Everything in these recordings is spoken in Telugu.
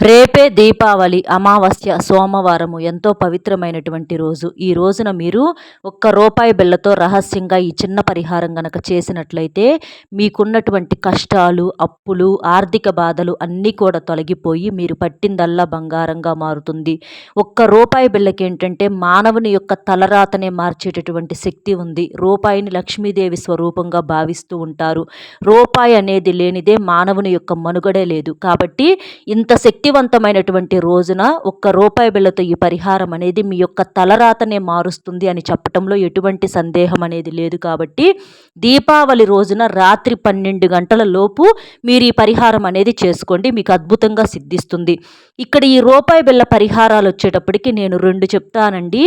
రేపే దీపావళి అమావాస్య సోమవారము ఎంతో పవిత్రమైనటువంటి రోజు. ఈ రోజున మీరు ఒక్క రూపాయి బిళ్ళతో రహస్యంగా ఈ చిన్న పరిహారం గనక చేసినట్లయితే మీకున్నటువంటి కష్టాలు అప్పులు ఆర్థిక బాధలు అన్నీ కూడా తొలగిపోయి మీరు పట్టిందల్లా బంగారంగా మారుతుంది. ఒక్క రూపాయి బిళ్ళకి ఏంటంటే మానవుని యొక్క తలరాతనే మార్చేటటువంటి శక్తి ఉంది. రూపాయిని లక్ష్మీదేవి స్వరూపంగా భావిస్తూ ఉంటారు. రూపాయి అనేది లేనిదే మానవుని యొక్క మనుగడే లేదు. కాబట్టి ఇంత శక్తి శక్తివంతమైనటువంటి రోజున ఒక్క రూపాయి బిళ్ళతో ఈ పరిహారం అనేది మీ యొక్క తలరాతనే మారుస్తుంది అని చెప్పటంలో ఎటువంటి సందేహం అనేది లేదు కాబట్టి దీపావళి రోజున రాత్రి పన్నెండు గంటల లోపు మీరు ఈ పరిహారం అనేది చేసుకోండి. మీకు అద్భుతంగా సిద్ధిస్తుంది. ఇక్కడ ఈ రూపాయి బిళ్ళ పరిహారాలు వచ్చేటప్పటికి నేను రెండు చెప్తానండి.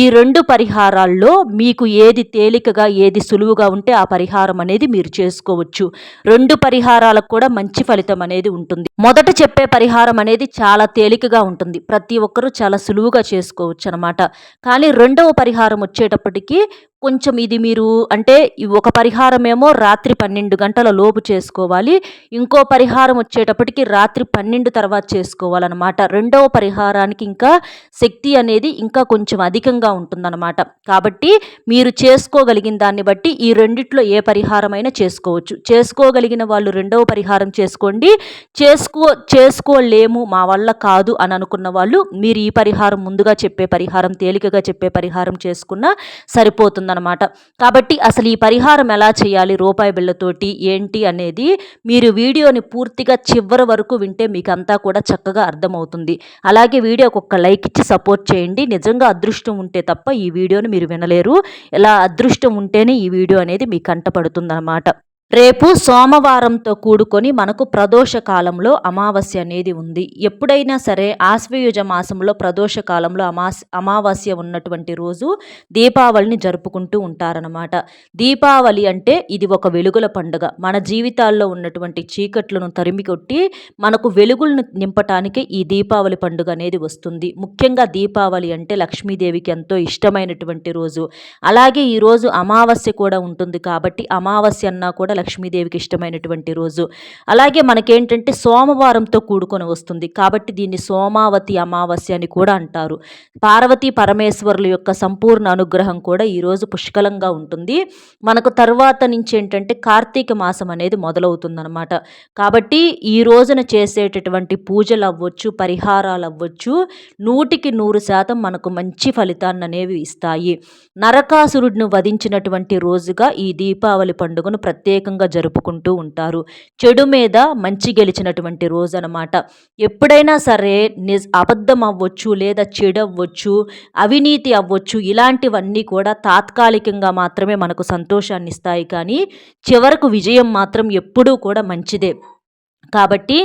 ఈ రెండు పరిహారాల్లో మీకు ఏది తేలికగా ఏది సులువుగా ఉంటే ఆ పరిహారం అనేది మీరు చేసుకోవచ్చు. రెండు పరిహారాలకు కూడా మంచి ఫలితం అనేది ఉంటుంది. మొదట చెప్పే పరిహారం అనేది చాలా తేలికగా ఉంటుంది. ప్రతి ఒక్కరూ చాలా సులువుగా చేసుకోవచ్చు అనమాట కానీ రెండవ పరిహారం వచ్చేటప్పటికి కొంచెం ఇది మీరు అంటే ఒక పరిహారం ఏమో రాత్రి పన్నెండు గంటల లోపు చేసుకోవాలి. ఇంకో పరిహారం వచ్చేటప్పటికి రాత్రి పన్నెండు తర్వాత చేసుకోవాలన్నమాట. రెండవ పరిహారానికి ఇంకా శక్తి అనేది ఇంకా కొంచెం అధికంగా ఉంటుందన్నమాట. కాబట్టి మీరు చేసుకోగలిగిన దాన్ని బట్టి ఈ రెండిట్లో ఏ పరిహారమైనా చేసుకోవచ్చు. చేసుకోగలిగిన వాళ్ళు రెండవ పరిహారం చేసుకోండి. చేసుకో చేసుకోలేము మా వల్ల కాదు అని అనుకున్న వాళ్ళు మీరు ఈ పరిహారం ముందుగా చెప్పే పరిహారం తేలికగా చెప్పే పరిహారం చేసుకున్నా సరిపోతుంది అనమాట కాబట్టి అసలు ఈ పరిహారం ఎలా చేయాలి రూపాయి బిళ్ళతోటి ఏంటి అనేది మీరు వీడియోని పూర్తిగా చివరి వరకు వింటే మీకు అంతా కూడా చక్కగా అర్థమవుతుంది. అలాగే వీడియోకి ఒక్క లైక్ ఇచ్చి సపోర్ట్ చేయండి. నిజంగా అదృష్టం ఉంటే తప్ప ఈ వీడియోని మీరు వినలేరు. ఇలా అదృష్టం ఉంటేనే ఈ వీడియో అనేది మీకు కంటపడుతుందన్నమాట రేపు సోమవారంతో కూడుకొని మనకు ప్రదోష కాలంలో అమావాస్య అనేది ఉంది. ఎప్పుడైనా సరే ఆశ్వయుజ మాసంలో ప్రదోష కాలంలో అమాస్ అమావాస్య ఉన్నటువంటి రోజు దీపావళిని జరుపుకుంటూ ఉంటారనమాట దీపావళి అంటే ఇది ఒక వెలుగుల పండుగ. మన జీవితాల్లో ఉన్నటువంటి చీకట్లను తరిమి కొట్టి మనకు వెలుగులను నింపటానికి ఈ దీపావళి పండుగ అనేది వస్తుంది. ముఖ్యంగా దీపావళి అంటే లక్ష్మీదేవికి ఎంతో ఇష్టమైనటువంటి రోజు. అలాగే ఈరోజు అమావాస్య కూడా ఉంటుంది కాబట్టి అమావాస్య అన్నా కూడా లక్ష్మీదేవికి ఇష్టమైనటువంటి రోజు. అలాగే మనకేంటంటే సోమవారంతో కూడుకొని వస్తుంది. కాబట్టి దీన్ని సోమావతి అమావాస్య అని కూడా అంటారు. పార్వతీ పరమేశ్వరుల యొక్క సంపూర్ణ అనుగ్రహం కూడా ఈరోజు పుష్కలంగా ఉంటుంది. మనకు తర్వాత నుంచి ఏంటంటే కార్తీక మాసం అనేది మొదలవుతుందనమాట కాబట్టి ఈ రోజున చేసేటటువంటి పూజలు అవ్వచ్చు పరిహారాలు అవ్వచ్చు నూటికి నూరు శాతం మనకు మంచి ఫలితాన్ని అనేవి ఇస్తాయి. నరకాసురుడిని వధించినటువంటి రోజుగా ఈ దీపావళి పండుగను ప్రత్యేక ప్రత్యేకంగా జరుపుకుంటూ ఉంటారు. చెడు మీద మంచి గెలిచినటువంటి రోజు అనమాట ఎప్పుడైనా సరే నిజ అబద్ధం అవ్వచ్చు లేదా చెడు అవ్వచ్చు అవినీతి అవ్వచ్చు ఇలాంటివన్నీ కూడా తాత్కాలికంగా మాత్రమే మనకు సంతోషాన్ని ఇస్తాయి కానీ చివరకు విజయం మాత్రం ఎప్పుడూ కూడా మంచిదే. కాబట్టి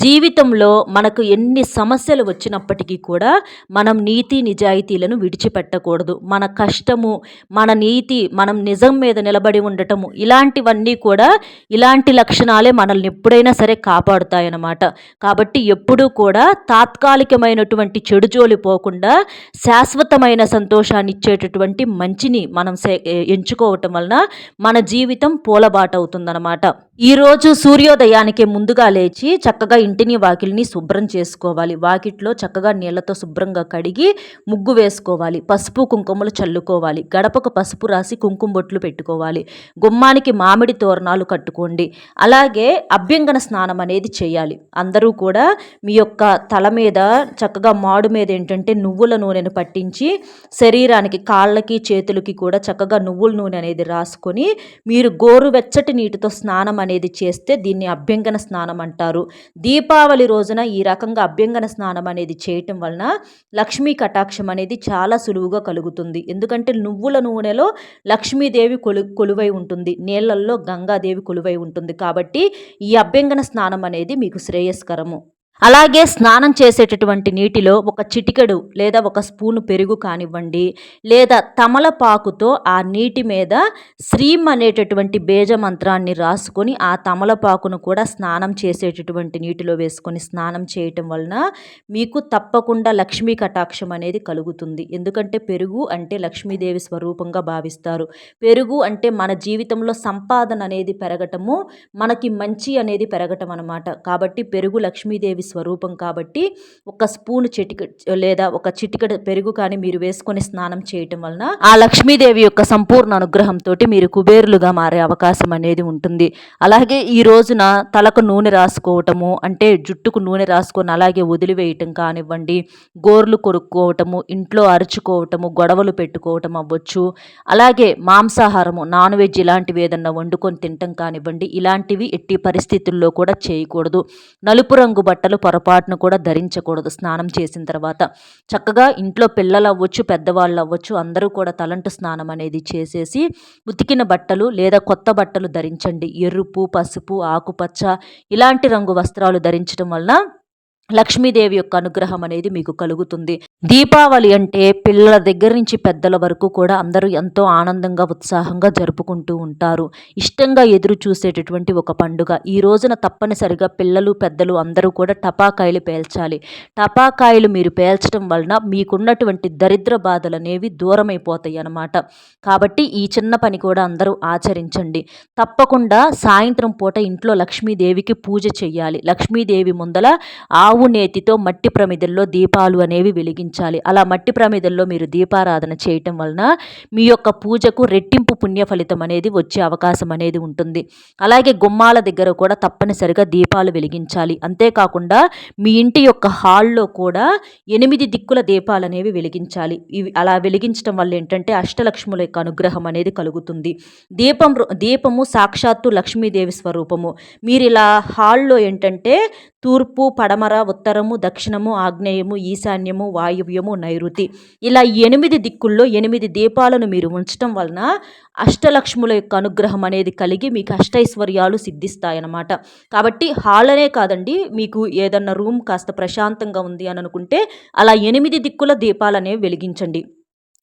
జీవితంలో మనకు ఎన్ని సమస్యలు వచ్చినప్పటికీ కూడా మనం నీతి నిజాయితీలను విడిచిపెట్టకూడదు. మన కష్టము మన నీతి మనం నిజం మీద నిలబడి ఉండటము ఇలాంటివన్నీ కూడా ఇలాంటి లక్షణాలే మనల్ని ఎప్పుడైనా సరే కాపాడుతాయన్నమాట. కాబట్టి ఎప్పుడూ కూడా తాత్కాలికమైనటువంటి చెడు జోలి పోకుండా శాశ్వతమైన సంతోషాన్ని ఇచ్చేటటువంటి మంచిని మనం ఎంచుకోవటం వలన మన జీవితం పూలబాట అవుతుందన్నమాట ఈరోజు సూర్యోదయానికి ముందుగా లేచి చక్కగా ఇంటిని వాకిలిని శుభ్రం చేసుకోవాలి. వాకిట్లో చక్కగా నీళ్ళతో శుభ్రంగా కడిగి ముగ్గు వేసుకోవాలి. పసుపు కుంకుమలు చల్లుకోవాలి. గడపకు పసుపు రాసి కుంకుమ బొట్లు పెట్టుకోవాలి. గుమ్మానికి మామిడి తోరణాలు కట్టుకోండి. అలాగే అభ్యంగన స్నానం అనేది చేయాలి. అందరూ కూడా మీ యొక్క తల మీద చక్కగా మాడు మీద ఏంటంటే నువ్వుల నూనెను పట్టించి శరీరానికి కాళ్ళకి చేతులకి కూడా చక్కగా నువ్వుల నూనె అనేది రాసుకొని మీరు గోరువెచ్చటి నీటితో స్నానం అనేది చేస్తే దీన్ని అభ్యంగన స్నానం అంటారు. దీపావళి రోజున ఈ రకంగా అభ్యంగన స్నానం అనేది చేయటం వలన లక్ష్మీ కటాక్షం అనేది చాలా సులువుగా కలుగుతుంది. ఎందుకంటే నువ్వుల నూనెలో లక్ష్మీదేవి కొలు కొలువై ఉంటుంది. నీళ్ళల్లో గంగాదేవి కొలువై ఉంటుంది. కాబట్టి ఈ అభ్యంగన స్నానం అనేది మీకు శ్రేయస్కరము. అలాగే స్నానం చేసేటటువంటి నీటిలో ఒక చిటికెడు లేదా ఒక స్పూను పెరుగు కానివ్వండి లేదా తమలపాకుతో ఆ నీటి మీద శ్రీం అనేటటువంటి బేజ మంత్రాన్ని రాసుకొని ఆ తమలపాకును కూడా స్నానం చేసేటటువంటి నీటిలో వేసుకొని స్నానం చేయటం వలన మీకు తప్పకుండా లక్ష్మీ కటాక్షం అనేది కలుగుతుంది. ఎందుకంటే పెరుగు అంటే లక్ష్మీదేవి స్వరూపంగా భావిస్తారు. పెరుగు అంటే మన జీవితంలో సంపాదన అనేది పెరగటము మనకి మంచి అనేది పెరగటం అనమాట కాబట్టి పెరుగు లక్ష్మీదేవి స్వరూపం కాబట్టి ఒక స్పూన్ చిటిక లేదా ఒక చిటికడ పెరుగు కానీ మీరు వేసుకొని స్నానం చేయటం వలన ఆ లక్ష్మీదేవి యొక్క సంపూర్ణ అనుగ్రహంతో మీరు కుబేరులుగా మారే అవకాశం అనేది ఉంటుంది. అలాగే ఈ రోజున తలకు నూనె రాసుకోవటము అంటే జుట్టుకు నూనె రాసుకొని అలాగే వదిలివేయటం కానివ్వండి గోర్లు కొరుక్కోవటము ఇంట్లో అరుచుకోవటము గొడవలు పెట్టుకోవటం అవ్వచ్చు. అలాగే మాంసాహారము నాన్ వెజ్ ఇలాంటివి ఏదన్నా వండుకొని తినటం కానివ్వండి ఇలాంటివి ఎట్టి పరిస్థితుల్లో కూడా చేయకూడదు. నలుపు రంగు బట్టలు పొరపాటును కూడా ధరించకూడదు. స్నానం చేసిన తర్వాత చక్కగా ఇంట్లో పిల్లలు అవ్వచ్చు పెద్దవాళ్ళు అవ్వచ్చు అందరూ కూడా తలంటు స్నానం అనేది చేసేసి ఉతికిన బట్టలు లేదా కొత్త బట్టలు ధరించండి. ఎరుపు పసుపు ఆకుపచ్చ ఇలాంటి రంగు వస్త్రాలు ధరించడం వలన లక్ష్మీదేవి యొక్క అనుగ్రహం అనేది మీకు కలుగుతుంది. దీపావళి అంటే పిల్లల దగ్గర నుంచి పెద్దల వరకు కూడా అందరూ ఎంతో ఆనందంగా ఉత్సాహంగా జరుపుకుంటూ ఉంటారు. ఇష్టంగా ఎదురు చూసేటటువంటి ఒక పండుగ. ఈ రోజున తప్పనిసరిగా పిల్లలు పెద్దలు అందరూ కూడా టపాకాయలు పేల్చాలి. టపాకాయలు మీరు పేల్చడం వలన మీకున్నటువంటి దరిద్ర బాధలు అనేవి దూరమైపోతాయి అన్నమాట. కాబట్టి ఈ చిన్న పని కూడా అందరూ ఆచరించండి. తప్పకుండా సాయంత్రం పూట ఇంట్లో లక్ష్మీదేవికి పూజ చేయాలి. లక్ష్మీదేవి ముందల ఆ ఆవు నేతితో మట్టి ప్రమిదల్లో దీపాలు అనేవి వెలిగించాలి. అలా మట్టి ప్రమిదల్లో మీరు దీపారాధన చేయటం వలన మీ యొక్క పూజకు రెట్టింపు పుణ్య ఫలితం అనేది వచ్చే అవకాశం అనేది ఉంటుంది. అలాగే గుమ్మాల దగ్గర కూడా తప్పనిసరిగా దీపాలు వెలిగించాలి. అంతేకాకుండా మీ ఇంటి యొక్క హాల్లో కూడా ఎనిమిది దిక్కుల దీపాలు అనేవి వెలిగించాలి. ఇవి అలా వెలిగించడం వల్ల ఏంటంటే అష్టలక్ష్ముల యొక్క అనుగ్రహం అనేది కలుగుతుంది. దీపం దీపము సాక్షాత్తు లక్ష్మీదేవి స్వరూపము. మీరు ఇలా హాల్లో ఏంటంటే తూర్పు పడమర ఉత్తరము దక్షిణము ఆగ్నేయము ఈశాన్యము వాయువ్యము నైరుతి. ఇలా ఎనిమిది దిక్కుల్లో ఎనిమిది దీపాలను మీరు ఉంచటం వలన అష్టలక్ష్ముల యొక్క అనుగ్రహం అనేది కలిగి మీకు అష్టైశ్వర్యాలు సిద్ధిస్తాయన్నమాట. కాబట్టి హాల్ అనే కాదండి మీకు ఏదన్నా రూమ్ కాస్త ప్రశాంతంగా ఉంది అని అనుకుంటే అలా ఎనిమిది దిక్కుల దీపాలు అనేవి వెలిగించండి.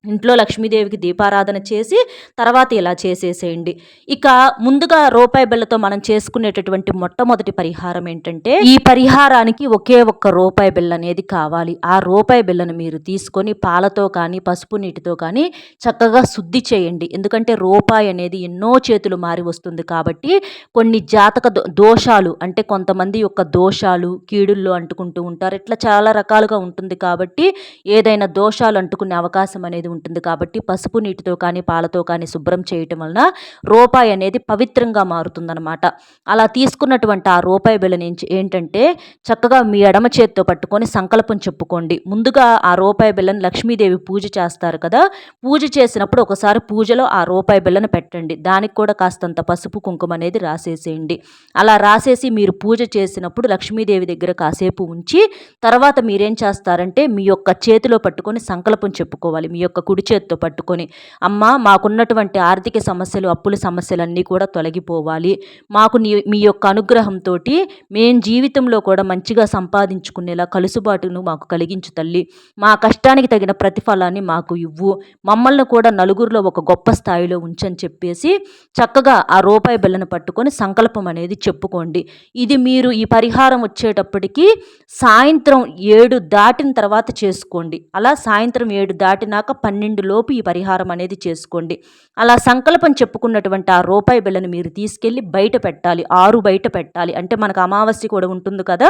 ఇంట్లో లక్ష్మీదేవికి దీపారాధన చేసి తర్వాత ఇలా చేసేసేయండి. ఇక ముందుగా రూపాయి బిళ్ళతో మనం చేసుకునేటటువంటి మొట్టమొదటి పరిహారం ఏంటంటే ఈ పరిహారానికి ఒకే ఒక్క రూపాయి బిళ్ళ అనేది కావాలి. ఆ రూపాయి బిళ్ళను మీరు తీసుకొని పాలతో కానీ పసుపు నీటితో కానీ చక్కగా శుద్ధి చేయండి. ఎందుకంటే రూపాయి అనేది ఎన్నో చేతులు మారి వస్తుంది కాబట్టి కొన్ని జాతక దోషాలు అంటే కొంతమంది యొక్క దోషాలు కీడుల్లో అంటుకుంటూ ఉంటారు. ఇట్లా చాలా రకాలుగా ఉంటుంది కాబట్టి ఏదైనా దోషాలు అంటుకునే అవకాశం అనేది ఉంటుంది కాబట్టి పసుపు నీటితో కానీ పాలతో కానీ శుభ్రం చేయటం వలన రూపాయి అనేది పవిత్రంగా మారుతుందనమాట అలా తీసుకున్నటువంటి ఆ రూపాయి బిళ్ళ నుంచి ఏంటంటే చక్కగా మీ ఎడమ చేతితో పట్టుకొని సంకల్పం చెప్పుకోండి. ముందుగా ఆ రూపాయి బిళ్ళని లక్ష్మీదేవి పూజ చేస్తారు కదా పూజ చేసినప్పుడు ఒకసారి పూజలో ఆ రూపాయి బిళ్ళను పెట్టండి. దానికి కూడా కాస్తంత పసుపు కుంకుమ అనేది రాసేసేయండి. అలా రాసేసి మీరు పూజ చేసినప్పుడు లక్ష్మీదేవి దగ్గర కాసేపు ఉంచి తర్వాత మీరేం చేస్తారంటే మీ యొక్క చేతిలో పట్టుకొని సంకల్పం చెప్పుకోవాలి. మీ యొక్క కుడి చేత్తో పట్టుకొని అమ్మ మాకున్నటువంటి ఆర్థిక సమస్యలు అప్పుల సమస్యలన్నీ కూడా తొలగిపోవాలి. మాకు నీ మీ యొక్క అనుగ్రహంతో మేం జీవితంలో కూడా మంచిగా సంపాదించుకునేలా కలుసుబాటును మాకు కలిగించు తల్లి. మా కష్టానికి తగిన ప్రతిఫలాన్ని మాకు ఇవ్వు. మమ్మల్ని కూడా నలుగురిలో ఒక గొప్ప స్థాయిలో ఉంచని చెప్పేసి చక్కగా ఆ రూపాయి బిల్లను పట్టుకొని సంకల్పం అనేది చెప్పుకోండి. ఇది మీరు ఈ పరిహారం వచ్చేటప్పటికి సాయంత్రం ఏడు దాటిన తర్వాత చేసుకోండి. అలా సాయంత్రం ఏడు దాటినాక పన్నెండు లోపు ఈ పరిహారం అనేది చేసుకోండి. అలా సంకల్పం చెప్పుకున్నటువంటి ఆ రూపాయి బిళ్ళను మీరు తీసుకెళ్ళి బయట పెట్టాలి. ఆరు బయట పెట్టాలి. అంటే మనకు అమావాస్య కూడా ఉంటుంది కదా.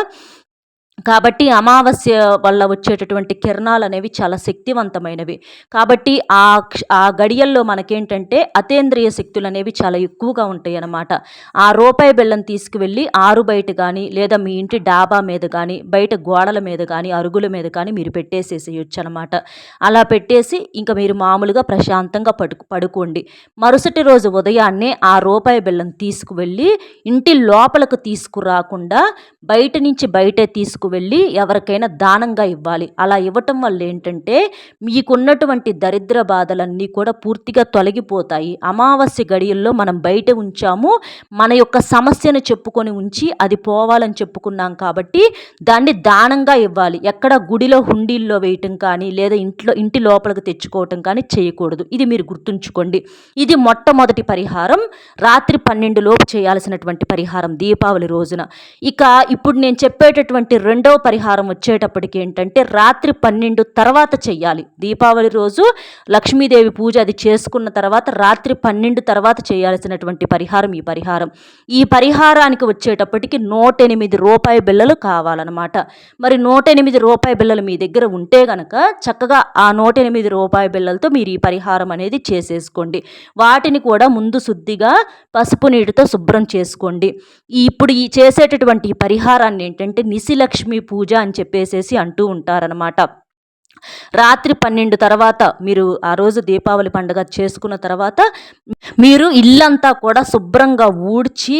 కాబట్టి అమావాస్య వల్ల వచ్చేటటువంటి కిరణాలు అనేవి చాలా శక్తివంతమైనవి. కాబట్టి ఆ ఆ గడియల్లో మనకేంటంటే అతేంద్రియ శక్తులు అనేవి చాలా ఎక్కువగా ఉంటాయి అన్నమాట ఆ రూపాయి బెల్లం తీసుకువెళ్ళి ఆరు బయట కానీ లేదా మీ ఇంటి డాబా మీద కానీ బయట గోడల మీద కానీ అరుగుల మీద కానీ మీరు పెట్టేసేసేయచ్చు అనమాట అలా పెట్టేసి ఇంకా మీరు మామూలుగా ప్రశాంతంగా పడు పడుకోండి. మరుసటి రోజు ఉదయాన్నే ఆ రూపాయి బెల్లం తీసుకువెళ్ళి ఇంటి లోపలకు తీసుకురాకుండా బయట నుంచి బయటే తీసుకు తీసుకువెళ్ళి ఎవరికైనా దానంగా ఇవ్వాలి. అలా ఇవ్వటం వల్ల ఏంటంటే మీకున్నటువంటి దరిద్ర బాధలన్నీ కూడా పూర్తిగా తొలగిపోతాయి. అమావాస్య గడియల్లో మనం బయట ఉంచాము. మన యొక్క సమస్యను చెప్పుకొని ఉంచి అది పోవాలని చెప్పుకున్నాం కాబట్టి దాన్ని దానంగా ఇవ్వాలి. ఎక్కడ గుడిలో హుండీల్లో వేయటం కానీ లేదా ఇంట్లో ఇంటి లోపలికి తెచ్చుకోవటం కానీ చేయకూడదు. ఇది మీరు గుర్తుంచుకోండి. ఇది మొట్టమొదటి పరిహారం. రాత్రి పన్నెండు లోపు చేయాల్సినటువంటి పరిహారం దీపావళి రోజున. ఇక ఇప్పుడు నేను చెప్పేటటువంటి రెండవ పరిహారం వచ్చేటప్పటికి ఏంటంటే రాత్రి పన్నెండు తర్వాత చెయ్యాలి. దీపావళి రోజు లక్ష్మీదేవి పూజ అది చేసుకున్న తర్వాత రాత్రి పన్నెండు తర్వాత చేయాల్సినటువంటి పరిహారం ఈ పరిహారం. ఈ పరిహారానికి వచ్చేటప్పటికి నూట ఎనిమిది రూపాయి బిళ్ళలు కావాలన్నమాట. మరి నూట ఎనిమిది రూపాయి బిళ్ళలు మీ దగ్గర ఉంటే గనక చక్కగా ఆ నూట ఎనిమిది రూపాయి బిళ్ళలతో మీరు ఈ పరిహారం అనేది చేసేసుకోండి. వాటిని కూడా ముందు శుద్ధిగా పసుపు నీటితో శుభ్రం చేసుకోండి. ఇప్పుడు ఈ చేసేటటువంటి ఈ పరిహారాన్ని ఏంటంటే నిశిలక్ష్మి పూజ అని చెప్పేసేసి అంటూ ఉంటారనమాట రాత్రి పన్నెండు తర్వాత మీరు ఆ రోజు దీపావళి పండుగ చేసుకున్న తర్వాత మీరు ఇల్లంతా కూడా శుభ్రంగా ఊడ్చి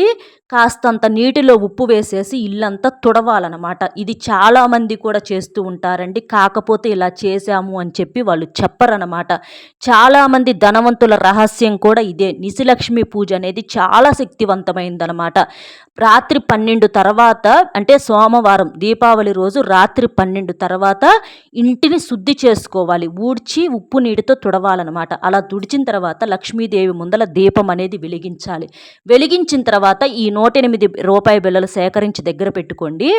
కాస్తంత నీటిలో ఉప్పు వేసేసి ఇల్లంతా తుడవాలన్నమాట. ఇది చాలామంది కూడా చేస్తూ ఉంటారండి. కాకపోతే ఇలా చేశాము అని చెప్పి వాళ్ళు చెప్పరనమాట చాలామంది ధనవంతుల రహస్యం కూడా ఇదే. నిశిలక్ష్మి పూజ అనేది చాలా శక్తివంతమైందనమాట రాత్రి పన్నెండు తర్వాత అంటే సోమవారం దీపావళి రోజు రాత్రి పన్నెండు తర్వాత ఇంటిని శుద్ధి చేసుకోవాలి. ఊడ్చి ఉప్పు నీటితో తుడవాలన్నమాట. అలా తుడిచిన తర్వాత లక్ష్మీదేవి ముందల దీపం అనేది వెలిగించాలి. వెలిగించిన తర్వాత ఈ నూట ఎనిమిది రూపాయి బిళ్ళలు సేకరించి దగ్గర పెట్టుకోండి.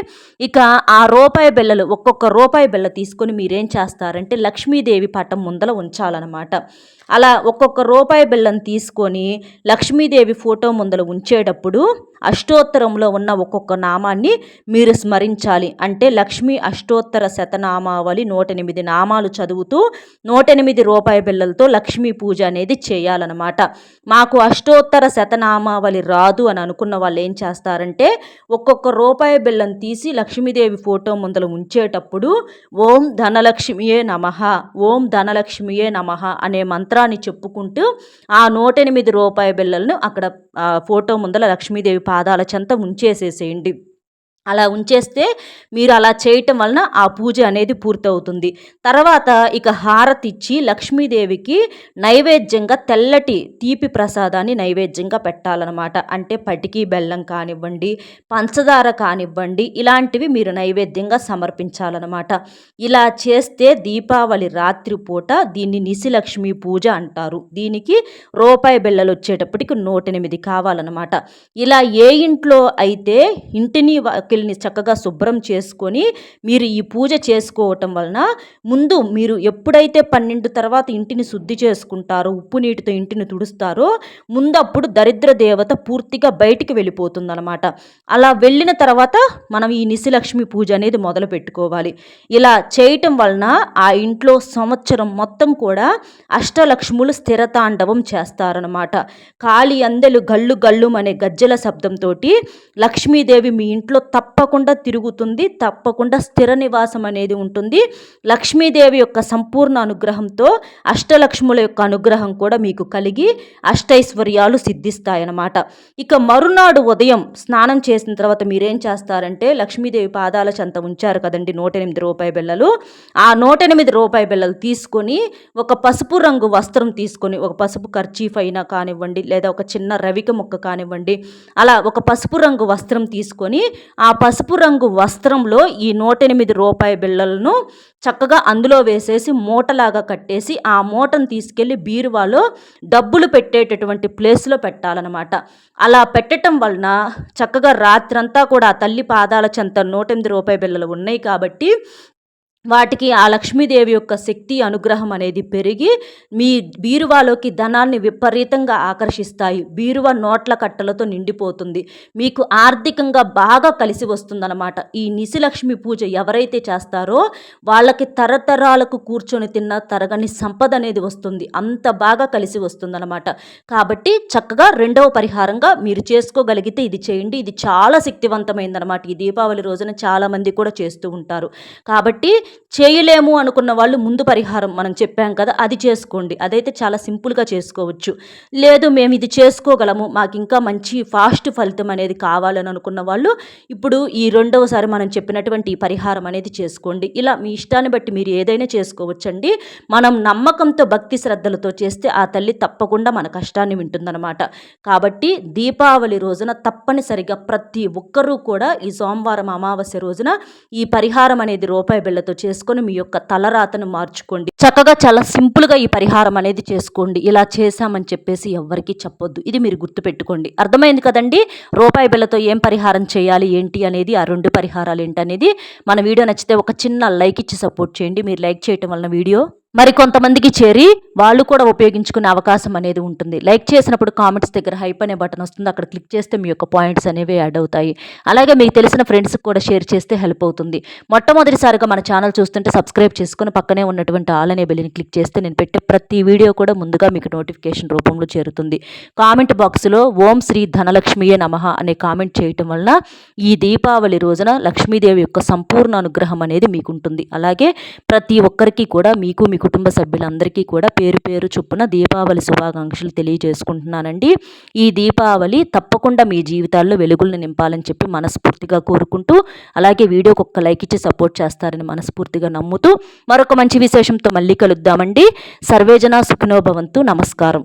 ఇక ఆ రూపాయి బిళ్ళలు ఒక్కొక్క రూపాయి బిళ్ళ తీసుకొని మీరేం చేస్తారంటే లక్ష్మీదేవి పటం ముందల ఉంచాలన్నమాట. అలా ఒక్కొక్క రూపాయి బిళ్ళను తీసుకొని లక్ష్మీదేవి ఫోటో ముందల ఉంచేటప్పుడు అష్టోత్తరంలో ఉన్న ఒక్కొక్క నామాన్ని మీరు స్మరించాలి. అంటే లక్ష్మీ అష్టోత్తర శతనామావళి నూట ఎనిమిది నామాలు చదువుతూ నూట ఎనిమిది రూపాయి బిళ్ళలతో లక్ష్మీ పూజ అనేది చేయాలన్నమాట. మాకు అష్టోత్తర శతనామావళి రాదు అని అనుకున్న వాళ్ళు ఏం చేస్తారంటే ఒక్కొక్క రూపాయి బిళ్ళను తీసి లక్ష్మీదేవి ఫోటో ముందర ఉంచేటప్పుడు ఓం ధనలక్ష్మియే నమ ఓం ధనలక్ష్మియే నమ అనే మంత్రం మంత్రాన్ని చెప్పుకుంటూ ఆ నూట ఎనిమిది రూపాయి బిళ్ళలను అక్కడ ఫోటో ముందర లక్ష్మీదేవి పాదాల చెంత ఉంచేసేసేయండి అలా ఉంచేస్తే మీరు అలా చేయటం వలన ఆ పూజ అనేది పూర్తవుతుంది. తర్వాత ఇక హారతి ఇచ్చి లక్ష్మీదేవికి నైవేద్యంగా తెల్లటి తీపి ప్రసాదాన్ని నైవేద్యంగా పెట్టాలన్నమాట. అంటే పటికి బెల్లం కానివ్వండి పంచదార కానివ్వండి ఇలాంటివి మీరు నైవేద్యంగా సమర్పించాలన్నమాట. ఇలా చేస్తే దీపావళి రాత్రిపూట దీన్ని నిశిలక్ష్మి పూజ అంటారు. దీనికి రూపాయి బిళ్ళలు వచ్చేటప్పటికి నూట ఎనిమిది కావాలన్నమాట. ఇలా ఏ ఇంట్లో అయితే ఇంటిని వాకిల్ని చక్కగా శుభ్రం చేసుకొని మీరు ఈ పూజ చేసుకోవటం వలన ముందు మీరు ఎప్పుడైతే పన్నెండు తర్వాత ఇంటిని శుద్ధి చేసుకుంటారో ఉప్పు నీటితో ఇంటిని తుడుస్తారో ముందప్పుడు దరిద్ర దేవత పూర్తిగా బయటికి వెళ్ళిపోతుందనమాట అలా వెళ్ళిన తర్వాత మనం ఈ నిశిలక్ష్మి పూజ అనేది మొదలు పెట్టుకోవాలి. ఇలా చేయటం వలన ఆ ఇంట్లో సంవత్సరం మొత్తం కూడా అష్టలక్ష్ములు స్థిరతాండవం చేస్తారనమాట కాళీ అందెలు గల్లు గల్లు అనే గజ్జల శబ్దంతో లక్ష్మీదేవి మీ ఇంట్లో తప్ప తప్పకుండా తిరుగుతుంది తప్పకుండా స్థిర నివాసం అనేది ఉంటుంది. లక్ష్మీదేవి యొక్క సంపూర్ణ అనుగ్రహంతో అష్టలక్ష్ముల యొక్క అనుగ్రహం కూడా మీకు కలిగి అష్టైశ్వర్యాలు సిద్ధిస్తాయన్నమాట. ఇక మరునాడు ఉదయం స్నానం చేసిన తర్వాత మీరేం చేస్తారంటే లక్ష్మీదేవి పాదాల చెంత ఉంచారు కదండి నూట ఎనిమిది రూపాయి బిళ్ళలు. ఆ నూట ఎనిమిది రూపాయి బిళ్ళలు తీసుకొని ఒక పసుపు రంగు వస్త్రం తీసుకొని ఒక పసుపు ఖర్చీఫ్ అయినా కానివ్వండి లేదా ఒక చిన్న రవిక ముక్క కానివ్వండి అలా ఒక పసుపు రంగు వస్త్రం తీసుకొని ఆ పసుపు రంగు వస్త్రంలో ఈ నూట ఎనిమిది రూపాయి బిళ్ళలను చక్కగా అందులో వేసేసి మూటలాగా కట్టేసి ఆ మూటను తీసుకెళ్ళి బీరువాలో డబ్బులు పెట్టేటటువంటి ప్లేస్లో పెట్టాలన్నమాట. అలా పెట్టడం వలన చక్కగా రాత్రంతా కూడా ఆ తల్లి పాదాల చెంత నూట ఎనిమిది రూపాయి బిళ్ళలు ఉన్నాయి కాబట్టి వాటికి ఆ లక్ష్మీదేవి యొక్క శక్తి అనుగ్రహం అనేది పెరిగి మీ బీరువాలోకి ధనాన్ని విపరీతంగా ఆకర్షిస్తాయి. బీరువా నోట్ల కట్టలతో నిండిపోతుంది. మీకు ఆర్థికంగా బాగా కలిసి వస్తుందన్నమాట. ఈ నిశిలక్ష్మి పూజ ఎవరైతే చేస్తారో వాళ్ళకి తరతరాలకు కూర్చొని తిన్న తరగని సంపద అనేది వస్తుంది. అంత బాగా కలిసి వస్తుందన్నమాట. కాబట్టి చక్కగా రెండవ పరిహారంగా మీరు చేసుకోగలిగితే ఇది చేయండి. ఇది చాలా శక్తివంతమైందనమాట ఈ దీపావళి రోజున చాలామంది కూడా చేస్తూ ఉంటారు. కాబట్టి చేయలేము అనుకున్న వాళ్ళు ముందు పరిహారం మనం చెప్పాం కదా అది చేసుకోండి. అదైతే చాలా సింపుల్గా చేసుకోవచ్చు. లేదు మేము ఇది చేసుకోగలము మాకు ఇంకా మంచి ఫాస్ట్ ఫలితం అనేది కావాలని అనుకున్న వాళ్ళు ఇప్పుడు ఈ రెండవసారి మనం చెప్పినటువంటి ఈ పరిహారం అనేది చేసుకోండి. ఇలా మీ ఇష్టాన్ని బట్టి మీరు ఏదైనా చేసుకోవచ్చండి. మనం నమ్మకంతో భక్తి శ్రద్ధలతో చేస్తే ఆ తల్లి తప్పకుండా మన కష్టాన్ని వింటుందన్నమాట. కాబట్టి దీపావళి రోజున తప్పనిసరిగా ప్రతి ఒక్కరూ కూడా ఈ సోమవారం అమావాస్య రోజున ఈ పరిహారం అనేది రూపాయి బిళ్ళతో చేసుకొని మీ యొక్క తలరాతను మార్చుకోండి. చక్కగా చాలా సింపుల్గా ఈ పరిహారం అనేది చేసుకోండి. ఇలా చేశామని చెప్పేసి ఎవ్వరికీ చెప్పొద్దు. ఇది మీరు గుర్తుపెట్టుకోండి. అర్థమైంది కదండి? రూపాయి బిల్లతో ఏం పరిహారం చేయాలి? ఏంటి అనేది? ఆ రెండు పరిహారాలు ఏంటనేది? మన వీడియో నచ్చితే ఒక చిన్న లైక్ ఇచ్చి సపోర్ట్ చేయండి. మీరు లైక్ చేయటం వలన వీడియో మరి కొంతమందికి చేరి వాళ్ళు కూడా ఉపయోగించుకునే అవకాశం అనేది ఉంటుంది. లైక్ చేసినప్పుడు కామెంట్స్ దగ్గర హైప్ అనే బటన్ వస్తుంది. అక్కడ క్లిక్ చేస్తే మీ యొక్క పాయింట్స్ అనేవి యాడ్ అవుతాయి. అలాగే మీకు తెలిసిన ఫ్రెండ్స్కి కూడా షేర్ చేస్తే హెల్ప్ అవుతుంది. మొట్టమొదటిసారిగా మన ఛానల్ చూస్తుంటే సబ్స్క్రైబ్ చేసుకుని పక్కనే ఉన్నటువంటి ఆల్ అనే బెల్లిని క్లిక్ చేస్తే నేను పెట్టే ప్రతి వీడియో కూడా ముందుగా మీకు నోటిఫికేషన్ రూపంలో చేరుతుంది. కామెంట్ బాక్స్లో ఓం శ్రీ ధనలక్ష్మియే నమః అనే కామెంట్ చేయటం వలన ఈ దీపావళి రోజున లక్ష్మీదేవి యొక్క సంపూర్ణ అనుగ్రహం అనేది మీకు ఉంటుంది అలాగే ప్రతి ఒక్కరికి కూడా మీకు మీకు కుటుంబ సభ్యులందరికీ కూడా పేరు పేరు చొప్పున దీపావళి శుభాకాంక్షలు తెలియజేసుకుంటున్నానండి. ఈ దీపావళి తప్పకుండా మీ జీవితాల్లో వెలుగులను నింపాలని చెప్పి మనస్ఫూర్తిగా కోరుకుంటూ అలాగే వీడియోకి ఒక్క లైక్ ఇచ్చి సపోర్ట్ చేస్తారని మనస్ఫూర్తిగా నమ్ముతూ మరొక మంచి విశేషంతో మళ్ళీ కలుద్దామండి. సర్వేజన సుఖినోభవంతు నమస్కారం.